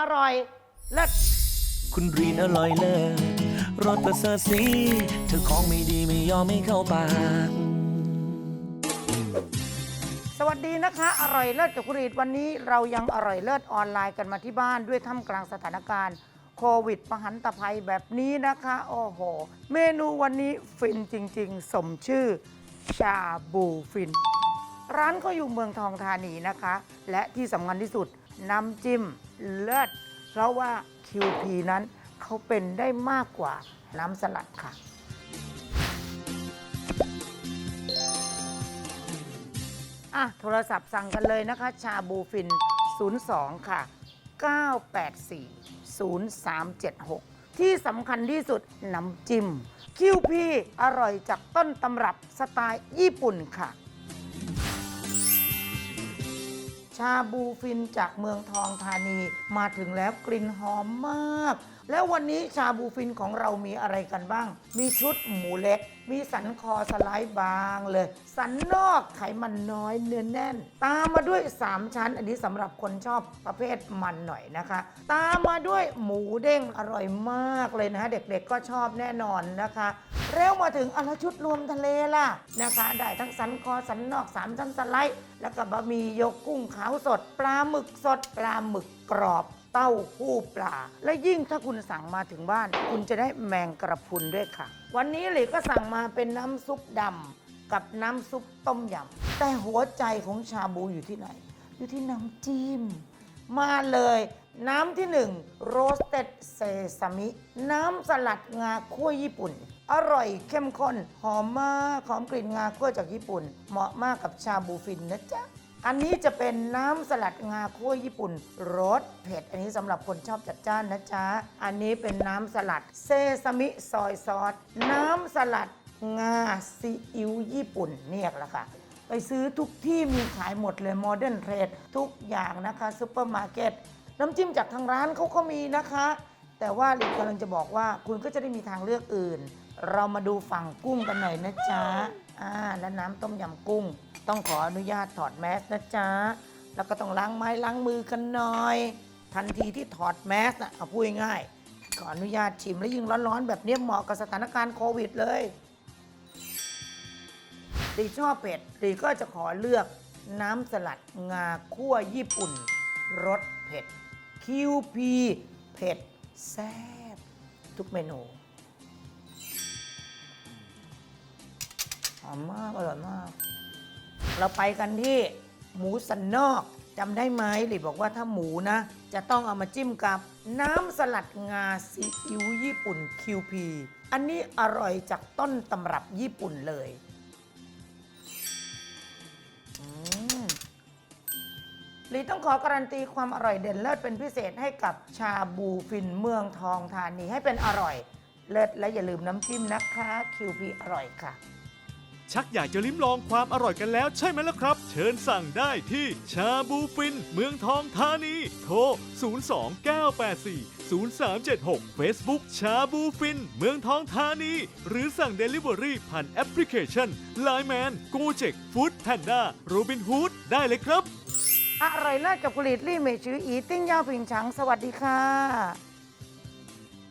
อร่อยเลิศคุณรีนอร่อยเลิศรสประเสริฐสีเธอของไม่ดีไม่ยอมไม่เข้าปาก สวัสดีนะคะ อร่อยเลิศกับคุณรีดวันนี้เรายังอร่อยเลิศออนไลน์กันมาที่บ้านด้วยท่ามกลางสถานการณ์โควิดมหันตภัยแบบนี้นะคะ โอ้โห เมนูวันนี้ฟินจริง ๆ สมชื่อ ชาบูฟิน ร้านก็อยู่เมืองทองธานีนะคะ และที่สำคัญที่สุดน้ำจิ้ม เลิศเพราะว่า QP นั้นเขาเป็นได้มากกว่าน้ำสลัดค่ะ อะ โทรศัพท์สั่งกันเลยนะคะ ชาบูฟิน 02 ค่ะ 984 0376 ที่สำคัญที่สุดน้ำจิ้ม QP อร่อยจากต้นตำรับสไตล์ญี่ปุ่นค่ะ ชาบูฟินจากเมืองทองธานีมาถึงแล้วกลิ่นหอมมาก แล้ววันนี้ชาบูฟินของเรามีอะไรกันบ้าง มีชุดหมูเล็ก มีสันคอสไลด์บางเลย สันนอกไขมันน้อยเนื้อแน่น ตามมาด้วย 3 ชั้น อันนี้สำหรับคนชอบประเภทมันหน่อยนะคะ ตามมาด้วยหมูเด้งอร่อยมากเลยนะะเด็กๆก็ชอบแน่นอนนะคะแล้วมาถึงอนลชุดรวมทะเลล่ะนะคะ ได้ทั้งสันคอสันนอกสามชั้นสไลด์ แล้วก็บะหมี่ยกกุ้งขาวสด ปลาหมึกสด ปลาหมึกกรอบ เต้าหู้ปลา และยิ่งถ้าคุณสั่งมาถึงบ้าน คุณจะได้แมงกระพุนด้วยค่ะ วันนี้หลีก็สั่งมาเป็นน้ำซุปดำกับน้ำซุปต้มยำแต่หัวใจของชาบูอยู่ที่ไหน อยู่ที่น้ำจิ้มมาเลยน้ำที่หนึ่งโรสเต็ดเซซามิ น้ำสลัดงาคั่วญี่ปุ่น อร่อยเข้มข้น หอมมากหอมกลิ่นงาคั่วจากญี่ปุ่น เหมาะมากกับชาบูฟินนะจ๊ะ อันนี้จะเป็นน้ำสลัดงาคั่วญี่ปุ่นรสเผ็ด อันนี้สำหรับคนชอบจัดจ้านนะจ๊ะ อันนี้เป็นน้ำสลัดเซซามิซอยซอส น้ำสลัดงาซีอิ๊วญี่ปุ่นเนี่ยแหละค่ะ ไปซื้อทุกที่มีขายหมดเลยโมเดิร์นเทรดทุกอย่างนะคะซูเปอร์มาร์เก็ตน้ำจิ้มจากทางร้านเขาก็มีนะคะ แต่ว่าลิกำลังจะบอกว่าคุณก็จะได้มีทางเลือกอื่น เรามาดูฝั่งกุ้งกันหน่อยนะจ๊ะอ่าและน้ำต้มยำกุ้ง ต้องขออนุญาตถอดแมสนะจ๊ะ แล้วก็ต้องล้างไม้ล้างมือกันหน่อย ทันทีที่ถอดแมสนะเอาพูดง่ายขออนุญาตชิมแล้วยิ่งร้อนๆ แบบนี้เหมาะกับสถานการณ์โควิดเลยตีชอบเผ็ดตีก็จะขอเลือกน้ำสลัดงาคั่วญี่ปุ่นรสเผ็ด QP เผ็ด แซ่บ ทุกเมนูหอมมาก อร่อยมาก เราไปกันที่หมูสันนอกจำได้ไหมหลีบอกว่าถ้าหมูนะ จะต้องเอามาจิ้มกับน้ำสลัดงาซีอิ๊วญี่ปุ่น QP อันนี้อร่อยจากต้นตำรับญี่ปุ่นเลยอืมลีต้องขอการันตีความอร่อยเด่นเลิศเป็นพิเศษให้กับชาบูฟินเมืองทองธานีให้เป็นอร่อย เลิศและอย่าลืมน้ำจิ้มนะคะ QP อร่อยค่ะ ชักอยากจะลิ้มลองความอร่อยกันแล้วใช่ไหมล่ะครับ เชิญสั่งได้ที่ชาบูฟิน เมืองทองธานี โทร 02984 0376 Facebook ชาบูฟิน เมืองทองธานี หรือสั่ง Delivery ผ่านแอปพลิเคชัน Line Man Gojek Food Panda Robin Hood ได้เลยครับ อร่อยเลิศกับกุหลีดลี่เมชืออีติ้งย่าผิงฉัง สวัสดีค่ะ